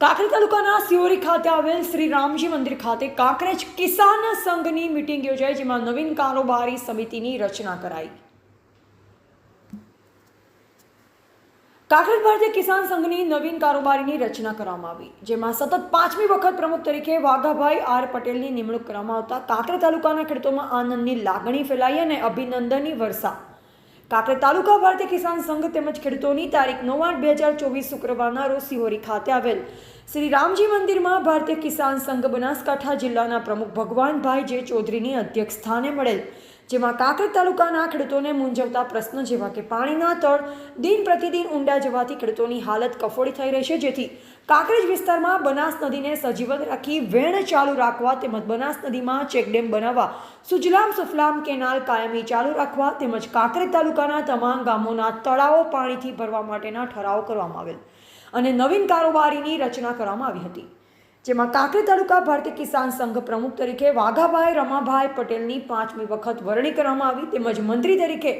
કાંકરેજ તાલુકાના સિયોરી ખાતે આવેલ શ્રી રામજી મંદિર ખાતે કાંકરેજ કિસાન સંઘની મિટિંગ યોજાઈ, જેમાં નવીન કારોબારી સમિતિની રચના કરાઈ. કાંકરેજ ભારતીય કિસાન સંઘની નવીન કારોબારીની રચના કરવામાં આવી, જેમાં સતત પાંચમી વખત પ્રમુખ તરીકે વાઘાભાઈ આર પટેલની નિમણૂક કરવામાં આવતા કાંકરેજ તાલુકાના ખેડૂતોમાં આનંદની લાગણી ફેલાઈ અને અભિનંદનની વર્ષા કાંકરેજ તાલુકા ભારતીય કિસાન સંઘ તેમજ ખેડૂતોની તારીખ નવ આઠ બે હજાર ચોવીસ શુક્રવારના રોજ સિહોરી ખાતે આવેલ શ્રી રામજી મંદિરમાં ભારતીય કિસાન સંઘ બનાસકાંઠા જિલ્લાના પ્રમુખ ભગવાનભાઈ જે ચૌધરીની અધ્યક્ષ સ્થાને મળેલ જેમાં કાંકરેજ તાલુકાના ખેડૂતોને મૂંઝવતા પ્રશ્ન જેવા કે પાણીના તળ, દિન પ્રતિદિન ઊંડા જવાથી ખેડૂતોની હાલત કફોડી થઈ રહી છે. જેથી કાંકરેજ વિસ્તારમાં બનાસ નદીને સજીવન રાખી વેણ ચાલુ રાખવા તેમજ બનાસ નદીમાં ચેકડેમ બનાવવા, સુજલામ સુફલામ કેનાલ કાયમી ચાલુ રાખવા તેમજ કાંકરેજ તાલુકાના તમામ ગામોના તળાવો પાણીથી ભરવા માટેના ઠરાવો કરવામાં આવેલ અને નવીન કારોબારીની રચના કરવામાં આવી હતી. જેમાં કાંકરી તાલુકા ભારતીય કિસાન સંઘ પ્રમુખ તરીકે વાઘાભાઈ રમાભાઈ પટેલની પાંચમી વખત વરણી કરવામાં આવી. તેમજ મંત્રી તરીકે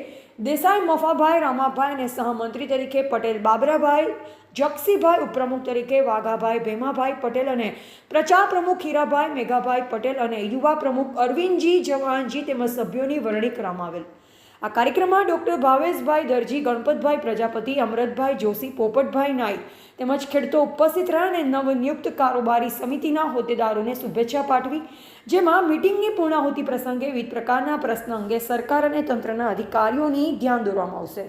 દેસાઈ મફાભાઈ રામાભાઈ અને સહમંત્રી તરીકે પટેલ બાબરાભાઈ જગસીભાઈ ઉપપ્રમુખ તરીકે વાઘાભાઈ ભેમાભાઈ પટેલ અને પ્રચાર પ્રમુખ હીરાભાઈ મેઘાભાઈ પટેલ અને યુવા પ્રમુખ અરવિંદજી જવાનજી તેમજ સભ્યોની વરણી કરવામાં આવેલ. આ કાર્યક્રમમાં ડૉક્ટર ભાવેશભાઈ દરજી, ગણપતભાઈ પ્રજાપતિ, અમરતભાઈ જોશી, પોપટભાઈ નાઈ તેમજ ખેડૂતો ઉપસ્થિત રહ્યા અને નવનિયુક્ત કારોબારી સમિતિના હોદ્દેદારોને શુભેચ્છા પાઠવી, જેમાં મિટિંગની પૂર્ણાહુતિ પ્રસંગે વિવિધ પ્રકારના પ્રશ્ન અંગે સરકાર અને તંત્રના અધિકારીઓની ધ્યાન દોરવામાં આવશે.